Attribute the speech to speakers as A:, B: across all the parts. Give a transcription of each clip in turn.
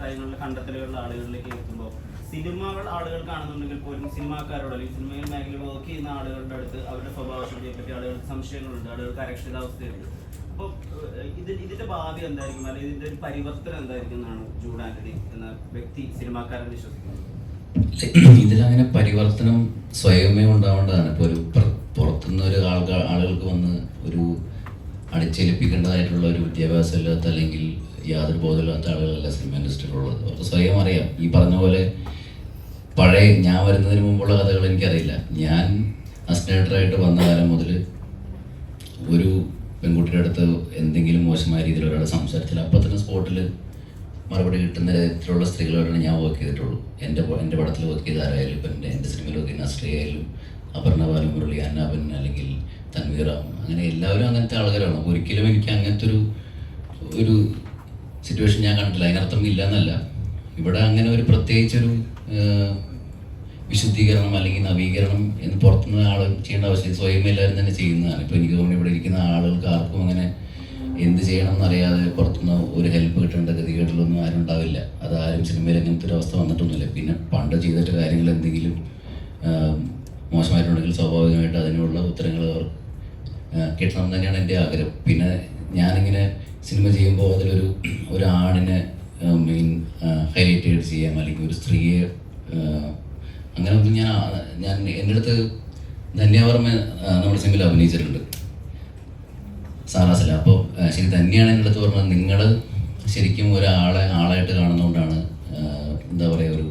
A: കാര്യങ്ങളിലെ കണ്ടെത്തലുകളിൽ ആളുകളിലേക്ക് എത്തുമ്പോൾ സിനിമകൾ ആളുകൾ കാണുന്നുണ്ടെങ്കിൽ പോലും സിനിമാക്കാരോട് അല്ലെങ്കിൽ സിനിമയിൽ മേഖലയിൽ വർക്ക് ചെയ്യുന്ന ആളുകളുടെ അടുത്ത് അവരുടെ സ്വഭാവശുദ്ധിയെ പറ്റി ആളുകൾക്ക് സംശയങ്ങളുണ്ട് ആളുകൾക്ക് അരക്ഷിതാവസ്ഥയുണ്ട് അപ്പോൾ ഇത് ഇതിന്റെ ഭാവി എന്തായിരിക്കും? അല്ലെങ്കിൽ ഇതിന്റെ ഒരു പരിവർത്തനം എന്തായിരിക്കും എന്നാണ് ജൂഡ് ആന്റണി എന്ന വ്യക്തി സിനിമാക്കാരൻ വിശ്വസിക്കുന്നത്?
B: ഇതിലങ്ങനെ പരിവർത്തനം സ്വയമേ ഉണ്ടാവേണ്ടതാണ്. ഇപ്പോൾ ഒരു പുറത്തുനിന്ന് ഒരു ആളുകൾ ആളുകൾക്ക് വന്ന് ഒരു അടിച്ചേൽപ്പിക്കേണ്ടതായിട്ടുള്ള ഒരു വിദ്യാഭ്യാസം ഇല്ലാത്ത അല്ലെങ്കിൽ യാതൊരു ബോധമില്ലാത്ത ആളുകളല്ല സിനിമ ഇൻഡസ്ട്രിയിലുള്ളത്. അവർക്ക് സ്വയം അറിയാം. ഈ പറഞ്ഞ പോലെ പഴയ ഞാൻ വരുന്നതിന് മുമ്പുള്ള കഥകൾ എനിക്കറിയില്ല. ഞാൻ അസിനേറ്ററായിട്ട് വന്ന കാലം മുതൽ ഒരു പെൺകുട്ടിയുടെ അടുത്ത് എന്തെങ്കിലും മോശമായ രീതിയിൽ ഒരാൾ സംസാരിച്ചാൽ അപ്പം തന്നെ സ്പോട്ടിൽ മറുപടി കിട്ടുന്ന തരത്തിലുള്ള സ്ത്രീകളോടാണ് ഞാൻ വർക്ക് ചെയ്തിട്ടുള്ളൂ. എന്റെ എന്റെ പടത്തിൽ വർക്ക് ചെയ്ത ആരായാലും ഇപ്പം എന്റെ എന്റെ സിനിമയിൽ വർക്ക് ചെയ്യുന്ന അശ്രീ ആയാലും അപർണ ബാലു മുരളി അന്നാബൻ അല്ലെങ്കിൽ തൻവീറാം അങ്ങനെ എല്ലാവരും അങ്ങനത്തെ അപ്പോൾ ഒരിക്കലും എനിക്ക് അങ്ങനത്തെ ഒരു സിറ്റുവേഷൻ ഞാൻ കണ്ടില്ല അതിനർത്ഥം ഇല്ല എന്നല്ല ഇവിടെ അങ്ങനെ ഒരു പ്രത്യേകിച്ചൊരു വിശുദ്ധീകരണം അല്ലെങ്കിൽ നവീകരണം എന്ന് പുറത്തുനിന്ന് ആൾ ചെയ്യേണ്ട ആവശ്യം സ്വയം എല്ലാവരും തന്നെ ചെയ്യുന്നതാണ്. ഇപ്പോൾ എനിക്ക് തോന്നുന്നു ഇവിടെ ഇരിക്കുന്ന ആളുകൾക്ക് ആർക്കും അങ്ങനെ എന്ത് ചെയ്യണം എന്നറിയാതെ പുറത്തുനിന്ന് ഒരു ഹെൽപ്പ് കിട്ടേണ്ട ഗതികേട്ടിലൊന്നും ആരും ഉണ്ടാവില്ല. അത് ആരും സിനിമയിൽ അങ്ങനത്തെ ഒരു അവസ്ഥ വന്നിട്ടൊന്നുമില്ല. പിന്നെ പണ്ട് ചെയ്തിട്ട് കാര്യങ്ങൾ എന്തെങ്കിലും മോശമായിട്ടുണ്ടെങ്കിൽ സ്വാഭാവികമായിട്ട് അതിനുള്ള ഉത്തരങ്ങൾ അവർ കിട്ടണം തന്നെയാണ് എന്റെ ആഗ്രഹം. പിന്നെ ഞാനിങ്ങനെ സിനിമ ചെയ്യുമ്പോൾ അതിലൊരു ഒരു ആണിനെ മെയിൻ ഹൈലൈറ്റ് ചെയ്ത് ചെയ്യാം. അല്ലെങ്കിൽ ഒരു സ്ത്രീയെ അങ്ങനെ ഒന്നും ഞാൻ ഞാൻ എന്റെ അടുത്ത് ധന്യവർമ്മ നമ്മുടെ സിനിമയിൽ അഭിനയിച്ചിട്ടുണ്ട്. സാറാസില അപ്പോൾ ശരി തന്നെയാണ് എന്റെ അടുത്ത് പറഞ്ഞത്. നിങ്ങൾ ശരിക്കും ഒരാളെ ആളായിട്ട് കാണുന്നതുകൊണ്ടാണ് എന്താ പറയുക ഒരു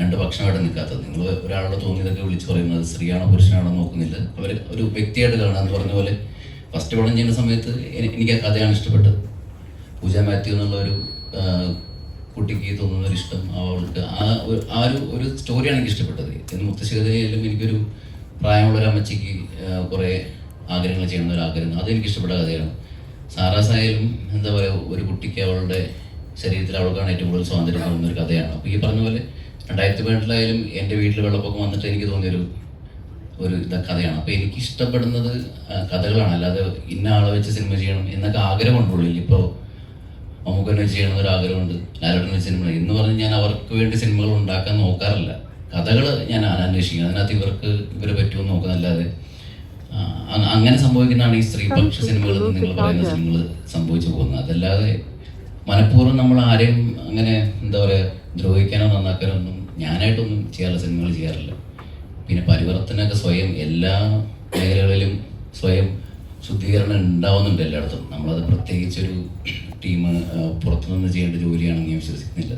B: രണ്ട് പക്ഷമായിട്ട് നിൽക്കാത്തത്. നിങ്ങൾ ഒരാളോട് തോന്നിയതൊക്കെ വിളിച്ചു പറയുന്നത് സ്ത്രീയാണോ പുരുഷനാണോ നോക്കുന്നില്ല. അവർ ഒരു വ്യക്തിയായിട്ട് കാണുക എന്ന് പറഞ്ഞ പോലെ ഫസ്റ്റ് പടം ചെയ്യുന്ന സമയത്ത് എനി- എനിക്ക് ആ കഥയാണ് ഇഷ്ടപ്പെട്ടത്. പൂജ മാത്യു എന്നുള്ള ഒരു കുട്ടിക്ക് തോന്നുന്ന ഒരു ഇഷ്ടം അവൾക്ക്. ആ ഒരു ആ ഒരു ഒരു സ്റ്റോറിയാണ് എനിക്ക് ഇഷ്ടപ്പെട്ടത്. എന്ന് മുത്തശ്ശികതയിലും എനിക്കൊരു പ്രായമുള്ള ഒരു അമ്മച്ചിക്ക് കുറേ ആഗ്രഹങ്ങൾ ചെയ്യുന്ന ഒരു ആഗ്രഹം. അതെനിക്ക് ഇഷ്ടപ്പെട്ട കഥയാണ്. സാറാസായാലും എന്താ പറയുക ഒരു കുട്ടിക്ക് അവളുടെ ശരീരത്തിൽ അവൾക്കാണ് ഏറ്റവും കൂടുതൽ സ്വാതന്ത്ര്യം തോന്നുന്ന ഒരു കഥയാണ്. അപ്പോൾ ഈ പറഞ്ഞ പോലെ രണ്ടായിരത്തി പതിനെട്ടിലായാലും എന്റെ വീട്ടിൽ വെള്ളപ്പൊക്കം വന്നിട്ട് എനിക്ക് തോന്നിയൊരു ഒരു ഇത കഥയാണ്. അപ്പോൾ എനിക്ക് ഇഷ്ടപ്പെടുന്നത് കഥകളാണ്. അല്ലാതെ ഇന്ന ആളെ വെച്ച് സിനിമ ചെയ്യണം എന്നൊക്കെ ആഗ്രഹമുണ്ടുള്ളൂ ഇപ്പോൾ മമ്മൂക്കനെ വെച്ച് ചെയ്യണം ഒരു ആഗ്രഹമുണ്ട്. ലാലേട്ടനെ വെച്ച് സിനിമ എന്ന് പറഞ്ഞ് ഞാൻ അവർക്ക് വേണ്ടി സിനിമകൾ ഉണ്ടാക്കാൻ നോക്കാറില്ല. കഥകൾ ഞാൻ അന്വേഷിക്കും. അതിനകത്ത് ഇവർക്ക് ഇവരെ പറ്റുമോ നോക്കുന്നല്ലാതെ അങ്ങനെ സംഭവിക്കുന്നതാണ് ഈ സ്ത്രീപക്ഷ സിനിമകൾ നിങ്ങൾ പറയുന്ന സിനിമകൾ സംഭവിച്ചു പോകുന്നത്. അതല്ലാതെ മനഃപൂർവം നമ്മൾ ആരെയും അങ്ങനെ എന്താ പറയുക ദ്രോഹിക്കാനോ നന്നാക്കാനോ ഒന്നും ഞാനായിട്ടൊന്നും ചെയ്യാറില്ല സിനിമകൾ ചെയ്യാറില്ല. പിന്നെ പരിവർത്തനമൊക്കെ സ്വയം എല്ലാ മേഖലകളിലും സ്വയം ശുദ്ധീകരണം ഉണ്ടാവുന്നുണ്ട് എല്ലായിടത്തും. നമ്മളത് പ്രത്യേകിച്ചൊരു ടീം പുറത്തുനിന്ന് ചെയ്യേണ്ട ജോലിയാണെന്ന് ഞാൻ വിശ്വസിക്കുന്നില്ല.